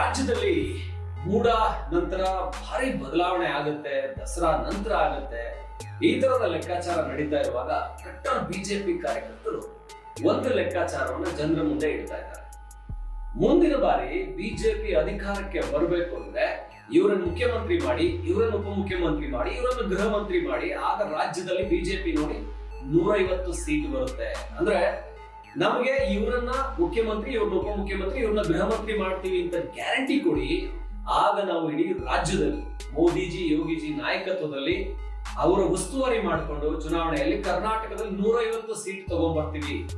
ರಾಜ್ಯದಲ್ಲಿ ಮೂಡ ನಂತರ ಭಾರಿ ಬದಲಾವಣೆ ಆಗುತ್ತೆ, ದಸರಾ ನಂತರ ಆಗುತ್ತೆ. ಈ ತರದ ಲೆಕ್ಕಾಚಾರ ನಡೀತಾ ಇರುವಾಗ ಕಟ್ಟರ್ ಬಿಜೆಪಿ ಕಾರ್ಯಕರ್ತರು ಒಂದು ಲೆಕ್ಕಾಚಾರವನ್ನ ಜನರ ಮುಂದೆ ಇಡ್ತಾ ಇದ್ದಾರೆ. ಮುಂದಿನ ಬಾರಿ ಬಿಜೆಪಿ ಅಧಿಕಾರಕ್ಕೆ ಬರಬೇಕು ಅಂದ್ರೆ ಇವರನ್ನು ಮುಖ್ಯಮಂತ್ರಿ ಮಾಡಿ, ಇವರನ್ನು ಉಪಮುಖ್ಯಮಂತ್ರಿ ಮಾಡಿ, ಇವರನ್ನು ಗೃಹ ಮಂತ್ರಿ ಮಾಡಿ, ಆಗ ರಾಜ್ಯದಲ್ಲಿ ಬಿಜೆಪಿ ನೋಡಿ ನೂರೈವತ್ತು ಸೀಟ್ ಬರುತ್ತೆ. ಅಂದ್ರೆ ನಮಗೆ ಇವರನ್ನ ಮುಖ್ಯಮಂತ್ರಿ, ಇವ್ರನ್ನ ಉಪಮುಖ್ಯಮಂತ್ರಿ, ಇವ್ರನ್ನ ಗೃಹ ಮಂತ್ರಿ ಮಾಡ್ತೀವಿ ಅಂತ ಗ್ಯಾರಂಟಿ ಕೊಡಿ, ಆಗ ನಾವು ಇಡೀ ರಾಜ್ಯದಲ್ಲಿ, ಮೋದಿಜಿ, ಯೋಗಿಜಿ ನಾಯಕತ್ವದಲ್ಲಿ ಅವರ ಉಸ್ತುವಾರಿ ಮಾಡಿಕೊಂಡು ಚುನಾವಣೆಯಲ್ಲಿ ಕರ್ನಾಟಕದಲ್ಲಿ ನೂರೈವತ್ತು ಸೀಟ್ ತಗೊಂಡ್ಬರ್ತೀವಿ.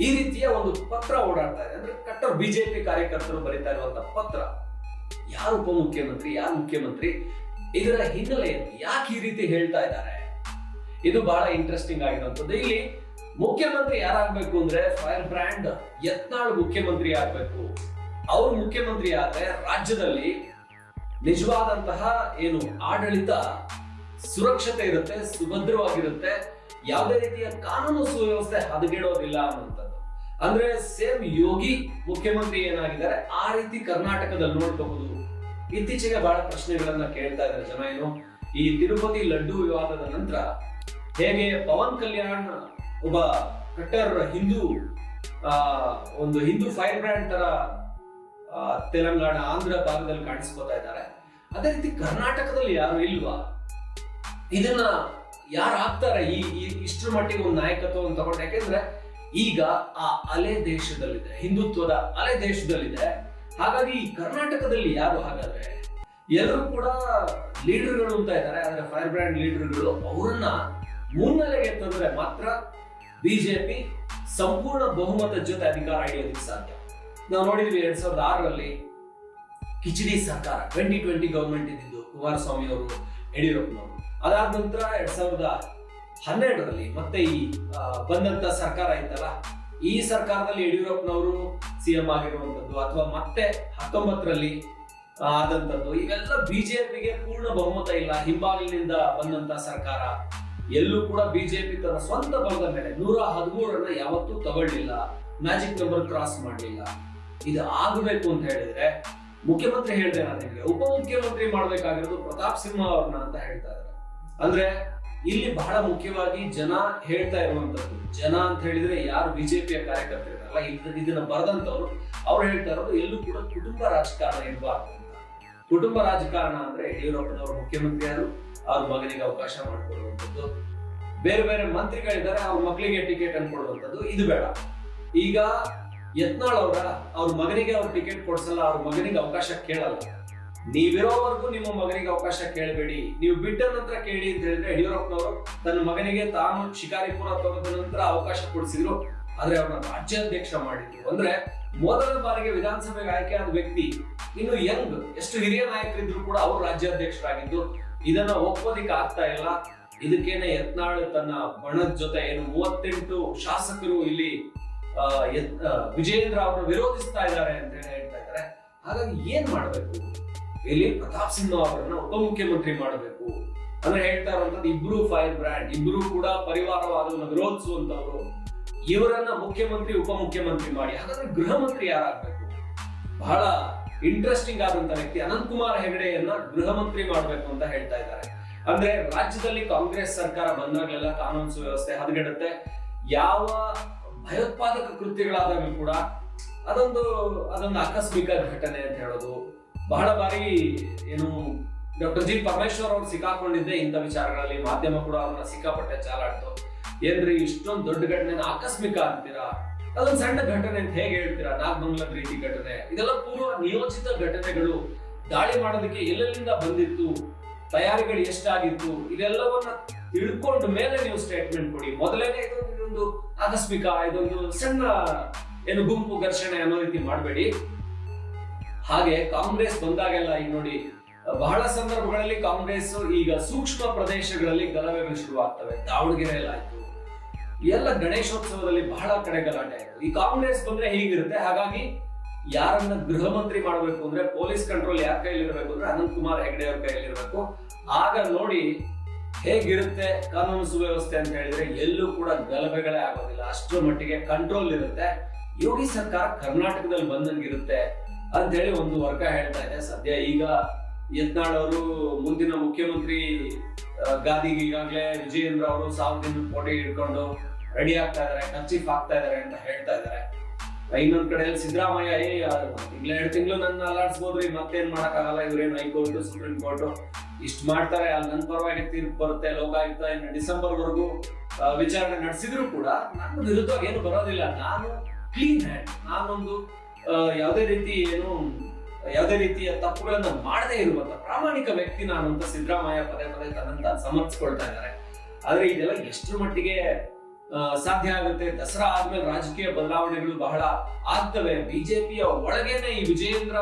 ಈ ರೀತಿಯ ಒಂದು ಪತ್ರ ಓಡಾಡ್ತಾ ಇದೆ. ಅಂದ್ರೆ ಕಟ್ಟರ್ ಬಿಜೆಪಿ ಕಾರ್ಯಕರ್ತರು ಬರೀತಾ ಇರುವಂತಹ ಪತ್ರ. ಯಾರು ಉಪಮುಖ್ಯಮಂತ್ರಿ, ಯಾರು ಮುಖ್ಯಮಂತ್ರಿ? ಇದರ ಹಿನ್ನೆಲೆಯಲ್ಲಿ ಯಾಕೆ ಈ ರೀತಿ ಹೇಳ್ತಾ ಇದ್ದಾರೆ? ಇದು ಬಹಳ ಇಂಟ್ರೆಸ್ಟಿಂಗ್ ಆಗಿರುವಂತದ್ದು ಇಲ್ಲಿ ಮುಖ್ಯಮಂತ್ರಿ ಯಾರಾಗ್ಬೇಕು ಅಂದ್ರೆ ಫೈರ್ ಬ್ರ್ಯಾಂಡ್ ಯತ್ನಾಳ್ ಮುಖ್ಯಮಂತ್ರಿ ಆಗ್ಬೇಕು. ಅವ್ರು ಮುಖ್ಯಮಂತ್ರಿ ಆದ್ರೆ ರಾಜ್ಯದಲ್ಲಿ ನಿಜವಾದಂತಹ ಏನು ಆಡಳಿತ, ಸುರಕ್ಷತೆ ಇರುತ್ತೆ, ಸುಭದ್ರವಾಗಿರುತ್ತೆ, ಯಾವುದೇ ರೀತಿಯ ಕಾನೂನು ಸುವ್ಯವಸ್ಥೆ ಹದಗೆಡೋದಿಲ್ಲ ಅನ್ನುವಂಥದ್ದು. ಅಂದ್ರೆ ಸೇಮ್ ಯೋಗಿ ಮುಖ್ಯಮಂತ್ರಿ ಏನಾಗಿದ್ದಾರೆ, ಆ ರೀತಿ ಕರ್ನಾಟಕದಲ್ಲಿ ನೋಡ್ಕೋಬಹುದು ಇತ್ತೀಚೆಗೆ ಬಹಳ ಪ್ರಶ್ನೆಗಳನ್ನ ಕೇಳ್ತಾ ಇದ್ದಾರೆ ಜನ ಏನು. ಈ ತಿರುಪತಿ ಲಡ್ಡು ವಿವಾದದ ನಂತರ ಹೇಗೆ ಪವನ್ ಕಲ್ಯಾಣ್ ಒಬ್ಬ ಕಟ್ಟರ್ ಹಿಂದೂ ಒಂದು ಹಿಂದೂ ಫೈರ್ ಬ್ರ್ಯಾಂಡ್ ತರ ತೆಲಂಗಾಣ, ಆಂಧ್ರ ಭಾಗದಲ್ಲಿ ಕಾಣಿಸ್ಕೊತಾ ಇದ್ದಾರೆ. ಅದೇ ರೀತಿ ಕರ್ನಾಟಕದಲ್ಲಿ ಯಾರು ಇಲ್ವಾ? ಇದನ್ನ ಯಾರು ಆಗ್ತಾರೆ ಈ ಇಷ್ಟರ ಮಟ್ಟಿಗೆ ಒಂದು ನಾಯಕತ್ವವನ್ನು ತಗೊಂಡು. ಯಾಕೆಂದ್ರೆ ಈಗ ಆ ಅಲೆ ದೇಶದಲ್ಲಿದೆ, ಹಿಂದುತ್ವದ ಅಲೆ ದೇಶದಲ್ಲಿದೆ. ಹಾಗಾಗಿ ಕರ್ನಾಟಕದಲ್ಲಿ ಯಾರು ಹಾಗಾದ್ರೆ? ಎಲ್ಲರೂ ಕೂಡ ಲೀಡರ್ಗಳು ಅಂತ ಇದ್ದಾರೆ. ಆದ್ರೆ ಫೈರ್ ಬ್ರ್ಯಾಂಡ್ ಲೀಡರ್ಗಳು ಅವರನ್ನ ಮುನ್ನೆಲೆಗೆ ತಂದ್ರೆ ಮಾತ್ರ ಬಿಜೆಪಿ ಸಂಪೂರ್ಣ ಬಹುಮತದ ಜೊತೆ ಅಧಿಕಾರ ಹಿಡಿಯೋದಕ್ಕೆ ಸಾಧ್ಯ. ನಾವು ನೋಡಿದ್ವಿ ಎರಡ್ ಸಾವಿರದ ಆರರಲ್ಲಿ ಕಿಚಡಿ ಸರ್ಕಾರ ಟ್ವೆಂಟಿ ಟ್ವೆಂಟಿ ಗವರ್ಮೆಂಟ್ ಇದ್ದಿದ್ದು ಕುಮಾರಸ್ವಾಮಿ ಅವರು, ಯಡಿಯೂರಪ್ಪನವರು. ಅದಾದ ನಂತರ ಎರಡ್ ಸಾವಿರದ ಹನ್ನೆರಡರಲ್ಲಿ ಮತ್ತೆ ಈ ಬಂದಂತ ಸರ್ಕಾರ ಇತ್ತಲ್ಲ, ಈ ಸರ್ಕಾರದಲ್ಲಿ ಯಡಿಯೂರಪ್ಪನವರು ಸಿಎಂ ಆಗಿರುವಂತದ್ದು ಅಥವಾ ಮತ್ತೆ ಹತ್ತೊಂಬತ್ತರಲ್ಲಿ ಆದಂತದ್ದು, ಇವೆಲ್ಲ ಬಿಜೆಪಿಗೆ ಪೂರ್ಣ ಬಹುಮತ ಇಲ್ಲ, ಹಿಂಬಾಲಿನಿಂದ ಬಂದಂತ ಸರ್ಕಾರ. ಎಲ್ಲೂ ಕೂಡ ಬಿಜೆಪಿ ತನ್ನ ಸ್ವಂತ ಬಲದ ಮೇಲೆ ನೂರ ಹದಿಮೂರನ್ನ ಯಾವತ್ತೂ ತಗೊಳ್ಳಿಲ್ಲ. ಮ್ಯಾಜಿಕ್ ನಂಬರ್ ಕ್ರಾಸ್ ಮಾಡಲಿಲ್ಲ. ಇದು ಆಗಬೇಕು ಅಂತ ಹೇಳಿದ್ರೆ ಮುಖ್ಯಮಂತ್ರಿ ಹೇಳ್ದೆ ನಾನು ನಿಮಗೆ, ಉಪಮುಖ್ಯಮಂತ್ರಿ ಮಾಡ್ಬೇಕಾಗಿರೋದು ಪ್ರತಾಪ್ ಸಿಂಹ ಅವ್ರನ್ನ ಅಂತ ಹೇಳ್ತಾ ಇದ್ದಾರೆ. ಅಂದ್ರೆ ಇಲ್ಲಿ ಬಹಳ ಮುಖ್ಯವಾಗಿ ಜನ ಹೇಳ್ತಾ ಇರುವಂತದ್ದು. ಜನ ಅಂತ ಹೇಳಿದ್ರೆ ಯಾರು ಬಿಜೆಪಿಯ ಕಾರ್ಯಕರ್ತರಿರಲ್ಲ ಇದನ್ನ ಬರೆದಂತವ್ರು ಅವ್ರು ಹೇಳ್ತಾ ಇರೋದು ಎಲ್ಲೂ ಕೂಡ ಕುಟುಂಬ ರಾಜಕಾರಣ ಇರಬಾರ್ದು ಕುಟುಂಬ ರಾಜಕಾರಣ ಅಂದ್ರೆ ಯಡಿಯೂರಪ್ಪನವರು ಮುಖ್ಯಮಂತ್ರಿಯಾದ್ರು ಅವ್ರ ಮಗನಿಗೆ ಅವಕಾಶ ಮಾಡಿಕೊಡುವಂಥದ್ದು. ಬೇರೆ ಬೇರೆ ಮಂತ್ರಿಗಳಿದ್ದಾರೆ, ಅವ್ರ ಮಕ್ಕಳಿಗೆ ಟಿಕೆಟ್ ಅನ್ಕೊಡುವಂಥದ್ದು ಇದು ಬೇಡ. ಈಗ ಯತ್ನಾಳ್ ಅವರ, ಅವ್ರ ಮಗನಿಗೆ ಅವ್ರ ಟಿಕೆಟ್ ಕೊಡ್ಸಲ್ಲ, ಅವ್ರ ಮಗನಿಗೆ ಅವಕಾಶ ಕೇಳಲ್ಲ. ನೀವಿರೋವರೆಗೂ ನಿಮ್ಮ ಮಗನಿಗೆ ಅವಕಾಶ ಕೇಳಬೇಡಿ. ನೀವು ಬಿಟ್ಟ ನಂತರ ಕೇಳಿ ಅಂತ ಹೇಳಿದ್ರೆ ಯಡಿಯೂರಪ್ಪನವರು ತನ್ನ ಮಗನಿಗೆ ತಾನು ಶಿಕಾರಿಪುರ ತಗೊಂಡ ನಂತರ ಅವಕಾಶ ಕೊಡಿಸಿದ್ರು, ಆದ್ರೆ ಅವ್ರನ್ನ ರಾಜ್ಯಾಧ್ಯಕ್ಷ ಮಾಡಿದ್ರು. ಅಂದ್ರೆ ಮೊದಲ ಬಾರಿಗೆ ವಿಧಾನಸಭೆಗೆ ಆಯ್ಕೆ ಆದ ವ್ಯಕ್ತಿ, ಇನ್ನು ಯಂಗ್, ಎಷ್ಟು ಹಿರಿಯ ನಾಯಕರಿದ್ರು ಕೂಡ ಅವರು ರಾಜ್ಯಾಧ್ಯಕ್ಷರಾಗಿದ್ದು. ಇದನ್ನ ಒಪ್ಪೋದಿಕ್ಕೆ ಆಗ್ತಾ ಇಲ್ಲ. ಇದಕ್ಕೇನೆ ಯತ್ನಾಳ್ ತನ್ನ ಬಣದ ಜೊತೆ ಏನು ಮೂವತ್ತೆಂಟು ಶಾಸಕರು ಇಲ್ಲಿ ವಿಜೇಂದ್ರ ಅವರನ್ನು ವಿರೋಧಿಸ್ತಾ ಇದ್ದಾರೆ ಅಂತ ಹೇಳಿ ಹೇಳ್ತಾ ಇದ್ದಾರೆ. ಹಾಗಾಗಿ ಏನ್ ಮಾಡ್ಬೇಕು? ಇಲ್ಲಿ ಪ್ರತಾಪ್ ಸಿಂಹ ಅವರನ್ನ ಉಪಮುಖ್ಯಮಂತ್ರಿ ಮಾಡಬೇಕು ಅಂದ್ರೆ ಹೇಳ್ತಾ ಇರುವಂತದ್ದು ಇಬ್ರು ಫೈರ್ ಬ್ರ್ಯಾಂಡ್, ಇಬ್ರು ಕೂಡ ಪರಿವಾರವಾದವನ್ನ ವಿರೋಧಿಸುವಂತವ್ರು ಇವರನ್ನ ಮುಖ್ಯಮಂತ್ರಿ, ಉಪಮುಖ್ಯಮಂತ್ರಿ ಮಾಡಿ. ಹಾಗಾದ್ರೆ ಗೃಹ ಮಂತ್ರಿ ಯಾರಾಗ್ಬೇಕು? ಬಹಳ ಇಂಟ್ರೆಸ್ಟಿಂಗ್ ಆದಂತ ವ್ಯಕ್ತಿ ಅನಂತ್ ಕುಮಾರ್ ಹೆಗಡೆಯನ್ನ ಗೃಹ ಮಂತ್ರಿ ಮಾಡಬೇಕು ಅಂತ ಹೇಳ್ತಾ ಇದ್ದಾರೆ. ಅಂದ್ರೆ ರಾಜ್ಯದಲ್ಲಿ ಕಾಂಗ್ರೆಸ್ ಸರ್ಕಾರ ಬಂದಾಗಲೆಲ್ಲ ಕಾನೂನು ಸುವ್ಯವಸ್ಥೆ ಹದಗೆಡುತ್ತೆ. ಯಾವ ಭಯೋತ್ಪಾದಕ ಕೃತ್ಯಗಳಾದಾಗಲೂ ಕೂಡ ಅದೊಂದು ಅದೊಂದು ಆಕಸ್ಮಿಕ ಘಟನೆ ಅಂತ ಹೇಳೋದು. ಬಹಳ ಬಾರಿ ಏನು ಡಾಕ್ಟರ್ ಜಿ ಪರಮೇಶ್ವರ್ ಅವ್ರು ಸಿಕ್ಕಾಕೊಂಡಿದ್ದೆ ಇಂಥ ವಿಚಾರಗಳಲ್ಲಿ. ಮಾಧ್ಯಮ ಕೂಡ ಅವ್ರನ್ನ ಸಿಕ್ಕಾಪಟ್ಟೆ ಚಾಲಾಡ್ತು. ಏನ್ರಿ ಇಷ್ಟೊಂದು ದೊಡ್ಡ ಘಟನೆ ಆಕಸ್ಮಿಕ ಅಂತೀರಾ? ಅದೊಂದು ಸಣ್ಣ ಘಟನೆ ಅಂತ ಹೇಗೆ ಹೇಳ್ತೀರಾ? ನಾಗಮಂಗಲದ ರೀತಿ ಘಟನೆ. ಇದೆಲ್ಲ ಪೂರ್ವ ನಿಯೋಜಿತ ಘಟನೆಗಳು ದಾಳಿ ಮಾಡೋದಕ್ಕೆ ಎಲ್ಲೆಲ್ಲಿಂದ ಬಂದಿತ್ತು? ತಯಾರಿಗಳು ಎಷ್ಟಾಗಿತ್ತು ಇದೆಲ್ಲವನ್ನ ತಿಳ್ಕೊಂಡ ಮೇಲೆ ನೀವು ಸ್ಟೇಟ್ಮೆಂಟ್ ಕೊಡಿ. ಮೊದಲೇನೆ ಇದೊಂದು ಆಕಸ್ಮಿಕ, ಇದೊಂದು ಸಣ್ಣ ಏನು ಗುಂಪು ಘರ್ಷಣೆ ಅನ್ನೋ ರೀತಿ ಮಾಡಬೇಡಿ. ಹಾಗೆ ಕಾಂಗ್ರೆಸ್ ಬಂದಾಗೆಲ್ಲ ಈಗ ನೋಡಿ, ಬಹಳ ಸಂದರ್ಭಗಳಲ್ಲಿ ಕಾಂಗ್ರೆಸ್ ಈಗ ಸೂಕ್ಷ್ಮ ಪ್ರದೇಶಗಳಲ್ಲಿ ಗಲಭೆಗಳು ಶುರುವಾಗ್ತವೆ. ದಾವಣಗೆರೆಯಲ್ಲಾಯ್ತು ಎಲ್ಲ ಗಣೇಶೋತ್ಸವದಲ್ಲಿ ಬಹಳ ಕಡೆ ಗಲಾಟೆ ಆಯ್ತು. ಈ ಕಾಂಗ್ರೆಸ್ ಬಂದ್ರೆ ಹೀಗಿರುತ್ತೆ. ಹಾಗಾಗಿ ಯಾರನ್ನ ಗೃಹ ಮಂತ್ರಿ ಮಾಡಬೇಕು ಅಂದ್ರೆ ಪೊಲೀಸ್ ಕಂಟ್ರೋಲ್ ಯಾರ ಕೈಯಲ್ಲಿ ಇರಬೇಕು ಅಂದ್ರೆ ಅನಂತ್ ಕುಮಾರ್ ಹೆಗಡೆ ಅವ್ರ ಇರಬೇಕು. ಆಗ ನೋಡಿ ಹೇಗಿರುತ್ತೆ ಕಾನೂನು ಸುವ್ಯವಸ್ಥೆ ಅಂತ ಹೇಳಿದ್ರೆ ಎಲ್ಲೂ ಕೂಡ ಗಲಭೆಗಳೇ ಆಗೋದಿಲ್ಲ. ಅಷ್ಟರ ಮಟ್ಟಿಗೆ ಕಂಟ್ರೋಲ್ ಇರುತ್ತೆ. ಯೋಗಿ ಸರ್ಕಾರ ಕರ್ನಾಟಕದಲ್ಲಿ ಬಂದಂಗಿರುತ್ತೆ ಅಂತೇಳಿ ಒಂದು ವರ್ಗ ಹೇಳ್ತಾ ಇದೆ. ಸದ್ಯ ಈಗ ಯತ್ನಾಳ್ ಅವರು ಮುಂದಿನ ಮುಖ್ಯಮಂತ್ರಿ ಗಾದಿಗೆ ಈಗಾಗಲೇ ವಿಜಯೇಂದ್ರ ಅವರು ಸಾವಿರದ ಕೋಟಿ ಹಿಡ್ಕೊಂಡು ರೆಡಿ ಆಗ್ತಾ ಇದಾರೆ ಕಚ್ಚಿಫ್ ಆಗ್ತಾ ಇದಾರೆ ಅಂತ ಹೇಳ್ತಾ ಇದಾರೆ ಇನ್ನೊಂದ್ ಕಡೆ ಸಿದ್ದರಾಮಯ್ಯ, ಏ ತಿಂಗಳ, ಎರಡು ತಿಂಗಳು ನನ್ನ ಅಲಾಡ್ಸ್ಬೋದ್ರಿ ಮತ್ತೇನ್ ಮಾಡಕ್ಕಾಗಲ್ಲ, ಇವ್ರೇನು ಹೈಕೋರ್ಟ್, ಸುಪ್ರೀಂ ಕೋರ್ಟ್. ಇಷ್ಟ್ ಮಾಡ್ತಾರೆ, ಅಲ್ಲಿ ನನ್ನ ಪರವಾಗಿ ತೀರ್ಪು ಬರುತ್ತೆ, ಲೋಕಾಯುಕ್ತ, ಇನ್ನು ಡಿಸೆಂಬರ್ ವರೆಗೂ ವಿಚಾರಣೆ ನಡೆಸಿದ್ರು ಕೂಡ ನನ್ನ ವಿರುದ್ಧವಾಗಿ ಏನು ಬರೋದಿಲ್ಲ. ನಾನು ಕ್ಲೀನ್ ಹ್ಯಾಂಡ್ ನಾನೊಂದು ಯಾವುದೇ ರೀತಿ ಏನು, ಯಾವುದೇ ರೀತಿಯ ತಪ್ಪುಗಳನ್ನ ಮಾಡದೇ ಇರುವಂತ ಪ್ರಾಮಾಣಿಕ ವ್ಯಕ್ತಿ ನಾನು ಅಂತ ಸಿದ್ದರಾಮಯ್ಯ ಪದೇ ಪದೇ ತನ್ನಂತ ಸಮರ್ಥಿಸ್ಕೊಳ್ತಾ ಇದ್ದಾರೆ. ಆದ್ರೆ ಇದೆಲ್ಲ ಎಷ್ಟರ ಮಟ್ಟಿಗೆ ಸಾಧ್ಯ ಆಗುತ್ತೆ. ದಸರಾ ಆದ್ಮೇಲೆ ರಾಜಕೀಯ ಬದಲಾವಣೆಗಳು ಬಹಳ ಆಗ್ತವೆ. ಬಿಜೆಪಿಯ ಒಳಗೇನೆ ಈ ವಿಜಯೇಂದ್ರ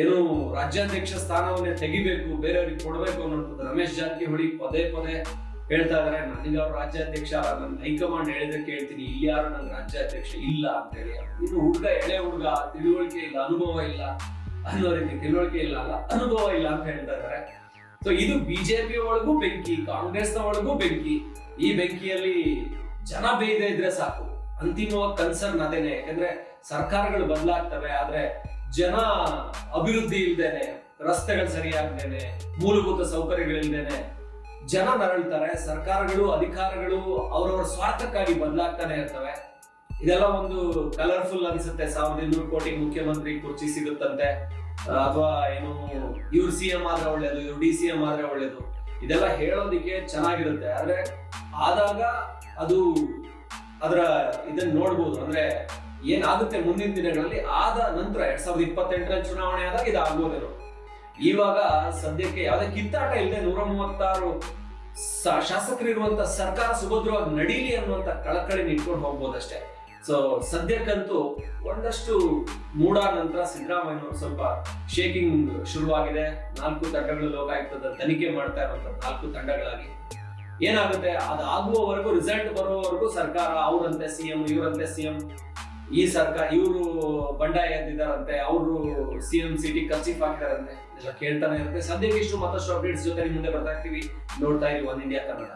ಏನು ರಾಜ್ಯಾಧ್ಯಕ್ಷ ಸ್ಥಾನವನ್ನೇ ತೆಗಿಬೇಕು, ಬೇರೆಯವ್ರಿಗೆ ಕೊಡಬೇಕು ಅನ್ನೋದು ರಮೇಶ್ ಜಾರಕಿಹೊಳಿ ಪದೇ ಪದೇ ಹೇಳ್ತಾ ಇದಾರೆ. ನನಗೆ ಅವ್ರ ರಾಜ್ಯಾಧ್ಯಕ್ಷ ನನ್ನ ಹೈಕಮಾಂಡ್ ಹೇಳಿದ್ರೆ ಕೇಳ್ತೀನಿ. ಇಲ್ಲಿ ಯಾರು ನನ್ನ ರಾಜ್ಯಾಧ್ಯಕ್ಷ ಇಲ್ಲ ಅಂತ ಹೇಳಿ ಇನ್ನು ಹುಡುಗ, ಎಳೆ ಹುಡುಗ, ತಿಳುವಳಿಕೆ ಇಲ್ಲ, ಅನುಭವ ಇಲ್ಲ ಅನ್ನೋ ರೀತಿ ತಿಳುವಳಿಕೆ ಇಲ್ಲ ಅಲ್ಲ, ಅನುಭವ ಇಲ್ಲ ಅಂತ ಹೇಳ್ತಾ ಇದಾರೆ. ಸೊ ಇದು ಬಿಜೆಪಿ ಒಳಗೂ ಬೆಂಕಿ, ಕಾಂಗ್ರೆಸ್ನ ಒಳಗೂ ಬೆಂಕಿ. ಈ ಬೆಂಕಿಯಲ್ಲಿ ಜನ ಬೇಯದೆ ಇದ್ರೆ ಸಾಕು. ಅಂತಿಮವಾಗಿ ಕನ್ಸರ್ನ್ ಅದೇನೆ. ಯಾಕಂದ್ರೆ ಸರ್ಕಾರಗಳು ಬದಲಾಗ್ತವೆ, ಆದ್ರೆ ಜನ ಅಭಿವೃದ್ಧಿ ಇಲ್ದೇನೆ, ರಸ್ತೆಗಳು ಸರಿಯಾಗ್ದೇನೆ, ಮೂಲಭೂತ ಸೌಕರ್ಯಗಳಿಲ್ದೇನೆ ಜನ ನರಳ್ತಾರೆ. ಸರ್ಕಾರಗಳು, ಅಧಿಕಾರಗಳು ಅವ್ರವ್ರ ಸ್ವಾರ್ಥಕ್ಕಾಗಿ ಬದಲಾಗ್ತಾನೆ ಇರ್ತವೆ. ಇದೆಲ್ಲ ಒಂದು ಕಲರ್ಫುಲ್ ಅನ್ಸುತ್ತೆ. ಸಾವಿರದ ಇನ್ನೂರು ಕೋಟಿ ಮುಖ್ಯಮಂತ್ರಿ ಕುರ್ಚಿ ಸಿಗುತ್ತಂತೆ. ಅಥವಾ ಏನು, ಇವ್ರು ಸಿ ಎಂ ಆದ್ರೆ ಒಳ್ಳೇದು, ಇವ್ರು ಡಿ ಸಿ ಎಂ ಆದ್ರೆ ಒಳ್ಳೇದು. ಇದೆಲ್ಲ ಹೇಳೋದಿಕ್ಕೆ ಚೆನ್ನಾಗಿರುತ್ತೆ. ಆದ್ರೆ ಆದಾಗ ಅದು ಅದರ ಇದನ್ನ ನೋಡ್ಬೋದು. ಅಂದ್ರೆ ಏನಾಗುತ್ತೆ ಮುಂದಿನ ದಿನಗಳಲ್ಲಿ? ಆದ ನಂತರ ಎರಡ್ ಸಾವಿರದ ಇಪ್ಪತ್ತೆಂಟರಲ್ಲಿ ಚುನಾವಣೆ ಆದಾಗ ಇದು ಆಗ್ಬೋದೇನೋ ಇವಾಗ ಸದ್ಯಕ್ಕೆ ಯಾವುದೇ ಕಿತ್ತಾಟ ಇಲ್ಲದೆ ನೂರ ಮೂವತ್ತಾರು ಶಾಸಕರಿರುವಂತ ಸರ್ಕಾರ ಸುಭದ್ರವಾಗಿ ನಡೀಲಿ ಅನ್ನುವಂತ ಕಳಕಳಿ ನಿಂತ್ಕೊಂಡು ಹೋಗ್ಬೋದಷ್ಟೇ. ಸೊ ಸದ್ಯಕ್ಕಂತೂ ಒಂದಷ್ಟು ಮೂಡ ನಂತರ ಸಿದ್ದರಾಮಯ್ಯ ಸ್ವಲ್ಪ ಶೇಕಿಂಗ್ ಶುರುವಾಗಿದೆ. ನಾಲ್ಕು ತಂಡಗಳು ಲೋಕಾಯುಕ್ತದ ತನಿಖೆ ಮಾಡ್ತಾ ಇರುವಂತ ನಾಲ್ಕು ತಂಡಗಳಾಗಿ. ಏನಾಗುತ್ತೆ? ಅದಾಗುವವರೆಗೂ ರಿಸಲ್ಟ್ ಬರುವವರೆಗೂ ಸರ್ಕಾರ, ಅವರಂತೆ ಸಿಎಂ ಇವರಂತೆ ಸಿಎಂ ಈ ಸರ್ಕಾರ, ಇವರು ಬಂಡಾಯ ಎದ್ದಿದ್ದಾರಂತೆ, ಅವರು ಸಿಎಂ ಸಿಟಿ ಕರ್ಚಿಫ್ ಹಾಕಿದಾರಂತೆ ಎಲ್ಲ ಕೇಳ್ತಾನೆ ಇರುತ್ತೆ. ಸದ್ಯಕ್ಕೆ ಇಷ್ಟು ಮತ್ತಷ್ಟು ಅಪ್ಡೇಟ್ಸ್ ಜೊತೆ ಮುಂದೆ ಬರ್ತಾ ಇರ್ತೀವಿ. ನೋಡ್ತಾ ಇರಿ ಒನ್ ಇಂಡಿಯಾ ಕನ್ನಡ